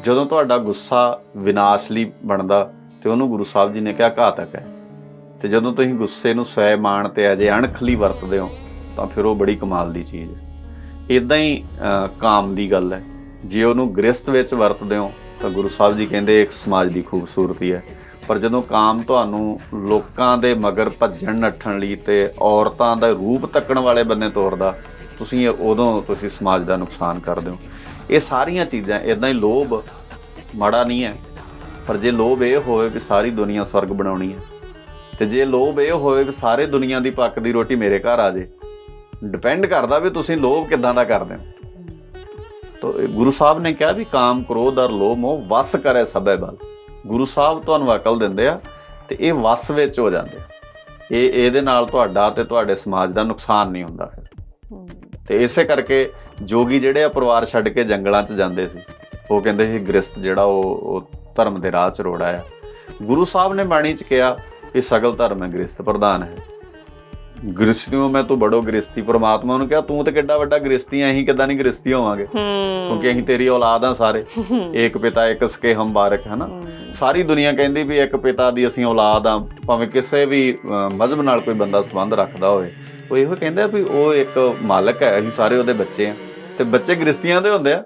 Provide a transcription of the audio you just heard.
ਜਦੋਂ ਤੁਹਾਡਾ ਗੁੱਸਾ ਵਿਨਾਸ਼ ਲਈ ਬਣਦਾ ਤੇ ਉਹਨੂੰ ਗੁਰੂ ਸਾਹਿਬ ਜੀ ਨੇ ਕਿਹਾ ਘਾਤਕ ਹੈ। ਤੇ ਜਦੋਂ ਤੁਸੀਂ ਗੁੱਸੇ ਨੂੰ ਸਵੈ ਮਾਣ ਤੇ ਅਜੇ ਅਣਖ ਲਈ ਵਰਤਦੇ ਹੋ, ਤਾਂ ਫਿਰ ਉਹ ਬੜੀ ਕਮਾਲ ਦੀ ਚੀਜ਼ ਹੈ। ਇਦਾਂ ਹੀ ਕਾਮ ਦੀ ਗੱਲ ਹੈ। ਜੇ ਉਹਨੂੰ ਗ੍ਰਸਤ ਵਿੱਚ ਵਰਤਦੇ ਹੋ, ਤਾਂ ਗੁਰੂ ਸਾਹਿਬ ਜੀ ਕਹਿੰਦੇ ਇੱਕ ਸਮਾਜ ਦੀ ਖੂਬਸੂਰਤੀ ਹੈ। ਪਰ ਜਦੋਂ ਕਾਮ ਤੁਹਾਨੂੰ ਲੋਕਾਂ ਦੇ ਮਗਰ ਭੱਜਣ, ਨੱਠਣ ਲਈ ਤੇ ਔਰਤਾਂ ਦਾ ਰੂਪ ਤੱਕਣ ਵਾਲੇ ਬੰਨੇ ਤੋਰਦਾ, ਤੁਸੀਂ ਉਦੋਂ ਤੁਸੀਂ ਸਮਾਜ ਦਾ ਨੁਕਸਾਨ ਕਰਦੇ ਹੋ। ਇਹ ਸਾਰੀਆਂ ਚੀਜ਼ਾਂ ਇਦਾਂ ਹੀ ਲੋਭ ਮਾੜਾ ਨਹੀਂ ਹੈ। ਪਰ ਜੇ ਲੋਭ ਇਹ ਹੋਵੇ ਕਿ ਸਾਰੀ ਦੁਨੀਆ ਸਵਰਗ ਬਣਾਉਣੀ ਹੈ, ਤੇ ਜੇ ਲੋਭ ਇਹ ਹੋਵੇ ਕਿ ਸਾਰੇ ਦੁਨੀਆ ਦੀ ਪੱਕਦੀ ਰੋਟੀ ਮੇਰੇ ਘਰ ਆ ਜੇ ਡਿਪੈਂਡ ਕਰਦਾ ਵੀ ਤੁਸੀਂ ਲੋਭ ਕਿਦਾਂ ਦਾ ਕਰਦੇ ਹੋ। ਤੋ ਗੁਰੂ ਸਾਹਿਬ ਨੇ ਕਿਹਾ ਵੀ ਕਾਮ, ਕ੍ਰੋਧ ਔਰ ਲੋਭ ਮੋਹ ਵਸ ਕਰੇ ਸਭੇ ਬਲ। ਗੁਰੂ ਸਾਹਿਬ ਤੁਹਾਨੂੰ ਅਕਲ ਦਿੰਦੇ ਆ ਤੇ ਇਹ ਵਸ ਵਿੱਚ ਹੋ ਜਾਂਦੇ ਇਹ, ਇਹਦੇ ਨਾਲ ਤੁਹਾਡਾ ਤੇ ਤੁਹਾਡੇ ਸਮਾਜ ਦਾ ਨੁਕਸਾਨ ਨਹੀਂ ਹੁੰਦਾ ਫਿਰ। ਤੇ ਇਸੇ ਕਰਕੇ ਜੋਗੀ ਜਿਹੜੇ ਆ ਪਰਿਵਾਰ ਛੱਡ ਕੇ ਜੰਗਲਾਂ 'ਚ ਜਾਂਦੇ ਸੀ ਉਹ ਕਹਿੰਦੇ ਸੀ ਗ੍ਰਸਤ ਜਿਹੜਾ ਉਹ ਉਹ ਧਰਮ ਦੇ ਰਾਹ 'ਚ ਰੋੜਾ ਆ। ਗੁਰੂ ਸਾਹਿਬ ਨੇ ਬਾਣੀ 'ਚ ਕਿਹਾ ਕਿ ਸਗਲ ਧਰਮ ਹੈ ਗ੍ਰਸਤ ਪ੍ਰਧਾਨ ਹੈ। ਗ੍ਰਸਤੀਓ ਮੈਂ ਤੂੰ ਬੜੋ ਗ੍ਰਸਤੀ। ਪ੍ਰਮਾਤਮਾ ਨੂੰ ਕਿਹਾ ਤੂੰ ਤੇ ਕਿੱਡਾ ਵੱਡਾ ਗ੍ਰਸਤੀ ਆ ਅਸੀਂ ਕਿੱਦਾਂ ਨਹੀਂ ਗ੍ਰਸਤੀ ਹੋਵਾਂਗੇ? ਕਿਉਂਕਿ ਅਸੀਂ ਤੇਰੀ ਔਲਾਦ ਆ ਸਾਰੇ। ਏਕ ਪਿਤਾ ਇੱਕ ਸਕੇ ਹਮ ਬਾਰਕ ਹੈ। ਨਾ ਸਾਰੀ ਦੁਨੀਆ ਕਹਿੰਦੀ ਵੀ ਇੱਕ ਪਿਤਾ ਦੀ ਅਸੀਂ ਔਲਾਦ ਆ ਭਾਵੇਂ ਕਿਸੇ ਵੀ ਮਜ਼ਹਬ ਨਾਲ ਕੋਈ ਬੰਦਾ ਸੰਬੰਧ ਰੱਖਦਾ ਹੋਵੇ। ਉਹ ਇਹੋ ਕਹਿੰਦਾ ਵੀ ਉਹ ਇੱਕ ਮਾਲਕ ਹੈ ਅਸੀਂ ਸਾਰੇ ਉਹਦੇ ਬੱਚੇ ਆ। ਤੇ ਬੱਚੇ ਗ੍ਰਸਤੀਆਂ ਦੇ ਹੁੰਦੇ ਆ।